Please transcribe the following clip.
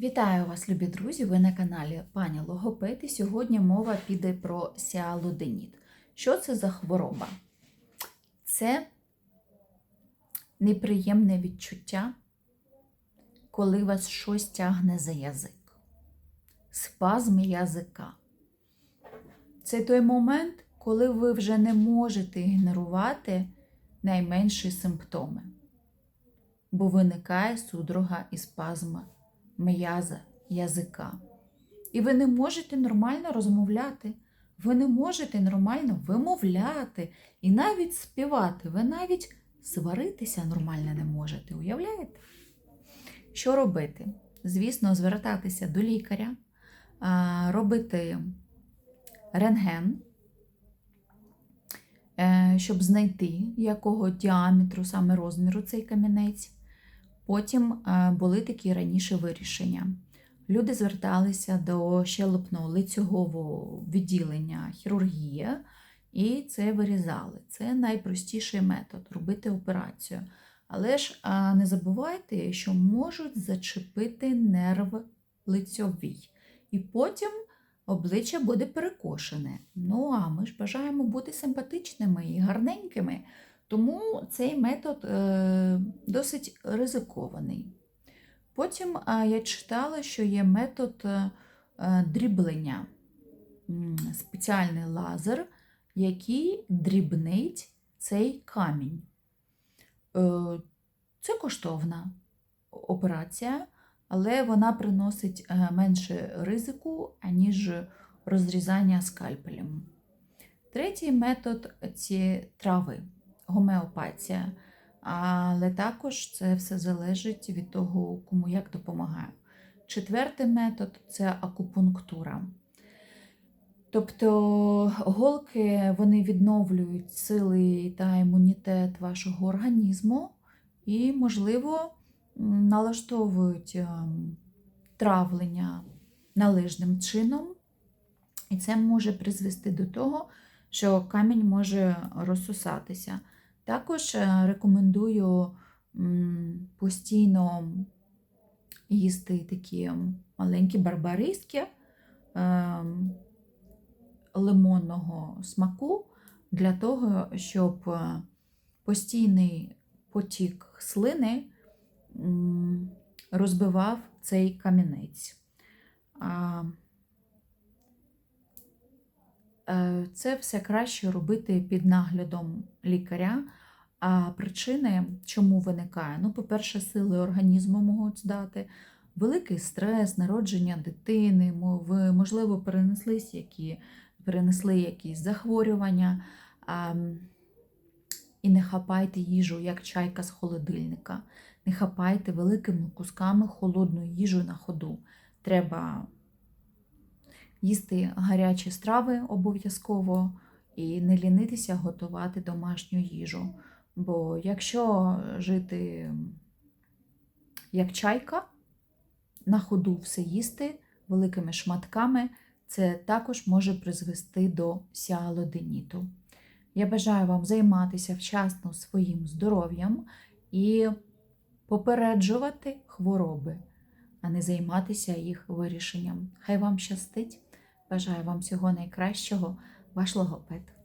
Вітаю вас, любі друзі! Ви на каналі Пані Логопед і сьогодні мова піде про сіалоденіт. Що це за хвороба? Це неприємне відчуття, коли вас щось тягне за язик, спазм язика. Це той момент, коли ви вже не можете ігнорувати найменші симптоми, бо виникає судорога і спазма м'яза язика. І ви не можете нормально розмовляти, ви не можете нормально вимовляти і навіть співати. Ви навіть сваритися нормально не можете. Уявляєте? Що робити? Звісно, звертатися до лікаря, робити рентген, е, щоб знайти, якого діаметру, саме розміру цей камінець. Потім е, були такі раніше вирішення. Люди зверталися до щелепно лицьового відділення хірургія, і це вирізали. Це найпростіший метод робити операцію. Але ж не забувайте, що можуть зачепити нерв лицьовий. І потім обличчя буде перекошене. Ну, а ми ж бажаємо бути симпатичними і гарненькими. Тому цей метод е, досить ризикований. Потім е, я читала, що є метод е, дріблення, спеціальний лазер, який дрібнить цей камінь. Це коштовна операція, але вона приносить менше ризику, аніж розрізання скальпелем. Третій метод це трави гомеопатія. Але також це все залежить від того, кому як допомагає. Четвертий метод це акупунктура. Тобто голки вони відновлюють сили та імунітет вашого організму і, можливо, налаштовують ем, травлення належним чином. І це може призвести до того, що камінь може розсосатися. Також е, рекомендую постійно їсти такі маленькі барбариски ем, лимонного смаку для того, щоб е, постійний потік слини розбивав цей камінець. Це все краще робити під наглядом лікаря. А причини, чому виникає? Ну, по-перше, сили організму можуть здати, великий стрес, народження дитини, ви, можливо, які, перенесли якісь захворювання. А, і не хапайте їжу, як чайка з холодильника. Не хапайте великими кусками холодну їжу на ходу. Треба їсти гарячі страви обов'язково і не лінитися готувати домашню їжу. Бо якщо жити як чайка, на ходу все їсти великими шматками, це також може призвести до сіалоденіту. Я бажаю вам займатися вчасно своїм здоров'ям і попереджувати хвороби, а не займатися їх вирішенням. Хай вам щастить! Бажаю вам всього найкращого, ваш логопед.